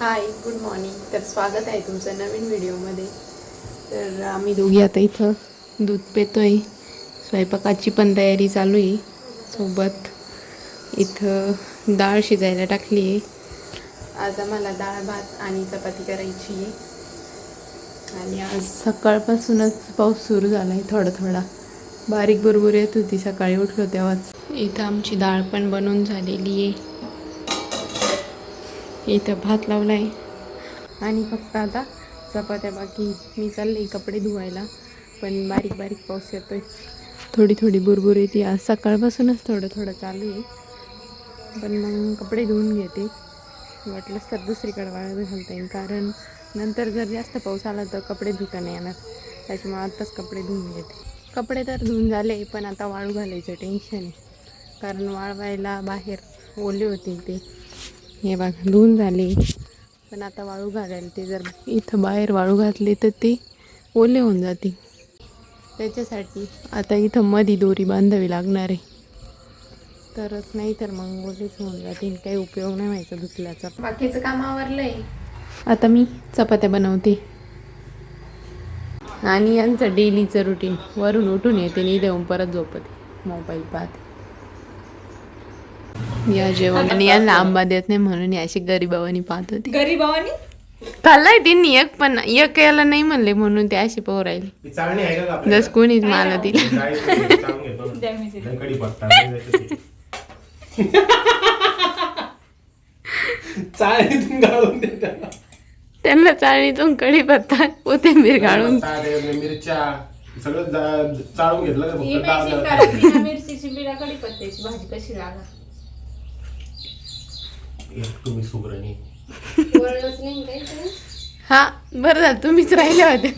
Hi good morning तर स्वागत आहे तुमचं नवीन व्हिडिओमध्ये. तर आम्ही दोघी आता इथं दूध पितो आहे स्वयंपाकाची पण तयारी चालू आहे सोबत इथं डाळ शिजायला टाकली आहे आज आम्हाला डाळ भात आणि चपाती करायची आहे. आणि आज सकाळपासूनच पाऊस सुरू झाला आहे थोडा थोडा. बारीक बरोबर येत होती सकाळी उठलो तेव्हाच. इथं आमची डाळ पण बनवून झालेली आहे इथं भात लावला आहे. आणि फक्त आता चपात्या बाकी मी चालले कपडे धुवायला पण बारीक बारीक पाऊस येतोय. थोडी थोडी बुरबुर येते. आज सकाळपासूनच थोडं थोडं चालू आहे. पण मग कपडे धुवून घेते. वाटलंच तर दुसरीकडे वाळत घालता येईल कारण नंतर जर जास्त पाऊस आला तर कपडे धुता नाही येणार. त्याच्यामुळे आत्ताच कपडे धुवून घेते. कपडे तर धुवून झाले पण आता वाळू घालायचं टेन्शन आहे. कारण वाळवायला बाहेर ओले होतील ते. हे बघा धुवून झाले. पण आता वाळू घालायला ते जर इथं बाहेर वाळू घातले तर ते ओले होऊन जातील. त्याच्यासाठी आता इथं मधी दोरी बांधावी लागणार आहे. तरच नाही तर मग ओलेच होऊन जातील. काही उपयोग नाही व्हायचा धुतल्याचा. बाकीचं काम आवरलं आहे आता मी चपात्या बनवते. आणि यांचं डेलीचं रुटीन वरून उठून येते आणि देऊन परत झोपते. मोबाईल पाहते. या जेवण. आणि यांना आंबा देत नाही म्हणून या अशी गरीबावानी पाहत होती. गरीबावानी? खाल्लाय त्यांनी एक पण एक याला नाही म्हणले म्हणून ते अशी पोह राहिली? जस कोणीच मला तिला. चाळणीतून. त्यांना चाळणीतून कढीपत्ता कोथिंबीर घालून मिरच्या. सगळं चाळून घेतलं का ही फक्त डाळ मॅचिंग द्यायला. करायची ना मिरचीची बिना कढीपत्त्याची भाजी कशी लागा एक तुम्ही सुगरणी नाही. काही. हा बरं झालं तुम्हीच राहिले होते.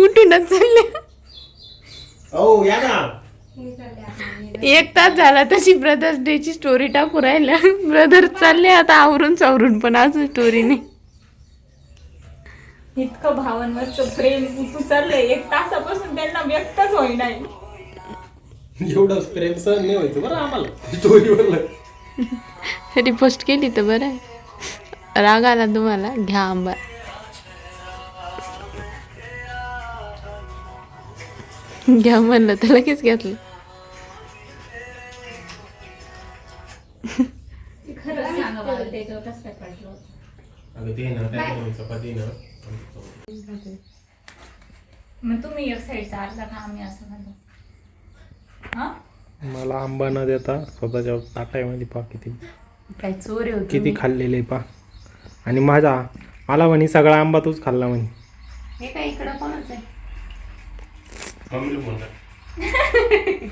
उठूनच चालले. ओ या ना. चालले आपण. एक तास झाला तशी ब्रदर्स डे ची स्टोरी टाकू राहिल्या. ब्रदर चालले आता आवरून चावरून पण अजून स्टोरी नाही. इतकं भावांवरचं प्रेम तू चाललंय एक तासापासून त्यांना व्यक्तच होईना. एवढं प्रेम सहन नाही व्हायचं बरं आम्हाला. स्टोरीवरलं तरी पोस्ट केली तर बरं आहे. राग आला तुम्हाला घ्या आंबा. घ्या म्हणलं तर लगेच घेतलं. खरंच सांगा मला त्याच्यावर कसं काय पडलं होतं. अगं ते ना. त्या चपाती ना मग तुम्ही एक साईडचा अर्धा खा आम्ही असं हा मला आंबा न देता स्वतःच्या ताटामध्ये पा किती. काय चोरी होती किती खाल्लेले पा. आणि माझा मला म्हणे सगळा आंबा तूच खाल्ला म्हणे. हे काय इकडं कोणाच आहे?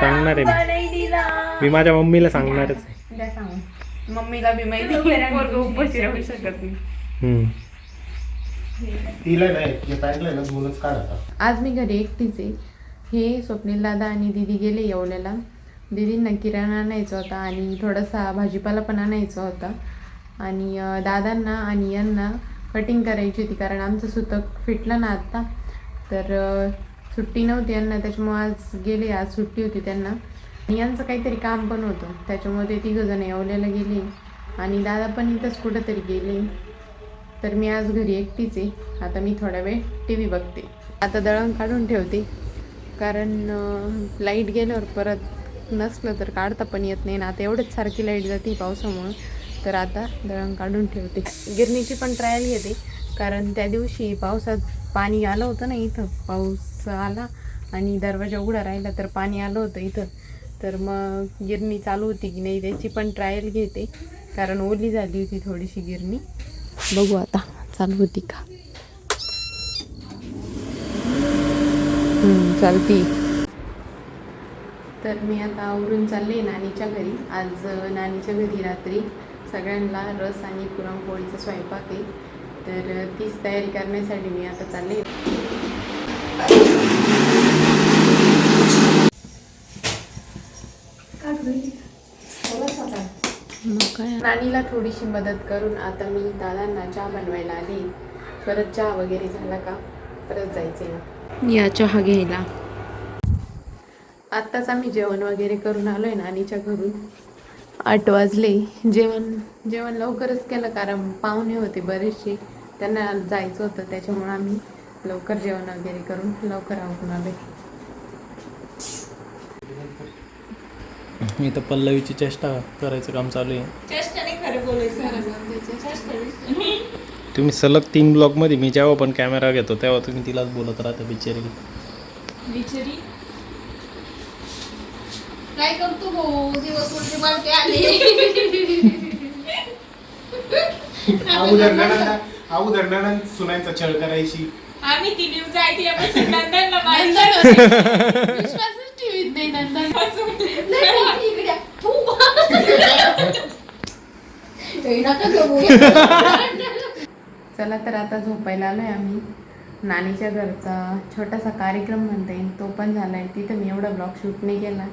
सांगणार आहे मी. मी माझ्या मम्मीला सांगणारच आहे. द्या सांगून मम्मीला बी माहिती पोरगं उपाशी राहू शकत नाही हम्म. तिला नाही ना आज मी घरी एकटीच. आहे हे स्वप्नील दादा आणि दिदी गेले येवल्याला. दिदींना किराणा आणायचा होता आणि थोडासा भाजीपाला पण आणायचा होता. आणि दादांना आणि यांना कटिंग करायची होती कारण आमचं सुतक फिटलं ना आत्ता तर सुट्टी नव्हती यांना त्याच्यामुळे आज गेले आज सुट्टी होती त्यांना. आणि यांचं काहीतरी काम पण होतं त्याच्यामुळे ते तिघंजण येवल्याला गेले. आणि दादा पण इथंच कुठंतरी गेले. तर मी आज घरी एकटीच आहे. आता मी थोडा वेळ टी व्ही बघते. आता दळण काढून ठेवते. कारण लाइट गेल्यावर परत नसलं तर काढता पण येत नाही. ना आता एवढंच सारखी लाइट जाते पावसामुळं. तर आता दळण काढून ठेवते. गिरणीची पण ट्रायल घेते. कारण त्या दिवशी पावसात पाणी आलं होतं ना इथं. पाऊस आला आणि दरवाजा उघडा राहिला तर पाणी आलं होतं इथं. तर मग गिरणी चालू होती की नाही त्याची पण ट्रायल घेते. कारण ओली झाली होती थोडीशी गिरणी. बघू आता. चालू होती का? हम्म, चालती. तर मी आता आवरून चालले नानीच्या घरी. आज नानीच्या घरी रात्री सगळ्यांना रस आणि पुरणपोळीचा स्वयंपाक आहे. तर तीच तयारी करण्यासाठी मी आता चालले. नानीला थोडीशी मदत करून आता मी दादांना चहा बनवायला आली. परत चहा वगैरे झाला का? परत जायचे या चहा घ्यायला. आत्ताच आम्ही जेवण वगैरे करून आलो आहे नानीच्या घरून. आठ वाजले. जेवण जेवण लवकरच केलं कारण पाहुणे होते बरेचसे. त्यांना जायचं होतं त्याच्यामुळं आम्ही लवकर जेवण वगैरे करून लवकर आवरून आलो इथं पल्लवीची चेष्टा करायचं काम चालू आहे. चेष्टाने खरं बोलायचं. तुम्ही सलग तीन ब्लॉगमध्ये मी जेव्हा पण कॅमेरा घेतो तेव्हा तुम्ही तिलाच बोलत राहता बिचारी. बिचारी? काय करतो भाऊ? दिवस उलटे पालटे आले? अगोदर नणंद अगोदर नणंद सुनांचा छळ करायची. आम्ही ती न्यूज आहे तिच्यापासून नंदनला माहिती विश्वासच ठेवीत नाही नंतर नका चला तर आता झोपायला आलोय आम्ही. नानीच्या घरचा छोटासा कार्यक्रम म्हणता येईल तो पण झाला आहे तिथं मी एवढा ब्लॉग शूट नाही केला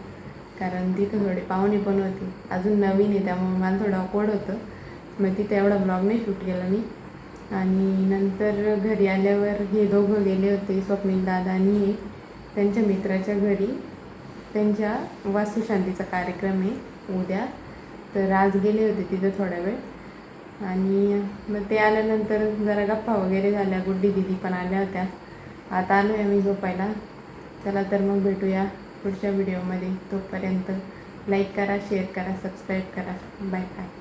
कारण तिथं थोडे पाहुणे पण होते. अजून नवीन आहे त्यामुळे मला थोडं अकोड होतं. मग तिथं एवढा ब्लॉग नाही शूट केला मी. आणि नंतर घरी आल्यावर हे दोघं गेले होते स्वप्नील दादा आणि त्यांच्या मित्राच्या घरी. त्यांच्या वास्तुशांतीचा कार्यक्रम आहे उद्या. तर आज गेले होते तिथं थोडा वेळ. आणि मग ते आल्यानंतर जरा गप्पा वगैरे झाल्या. गुड्डी दिदी पण आल्या होत्या. आता आलो आहे आम्ही झोपायला. चला तर मग भेटूया पुढच्या व्हिडिओमध्ये तोपर्यंत लाईक करा शेअर करा सबस्क्राईब करा. Bye bye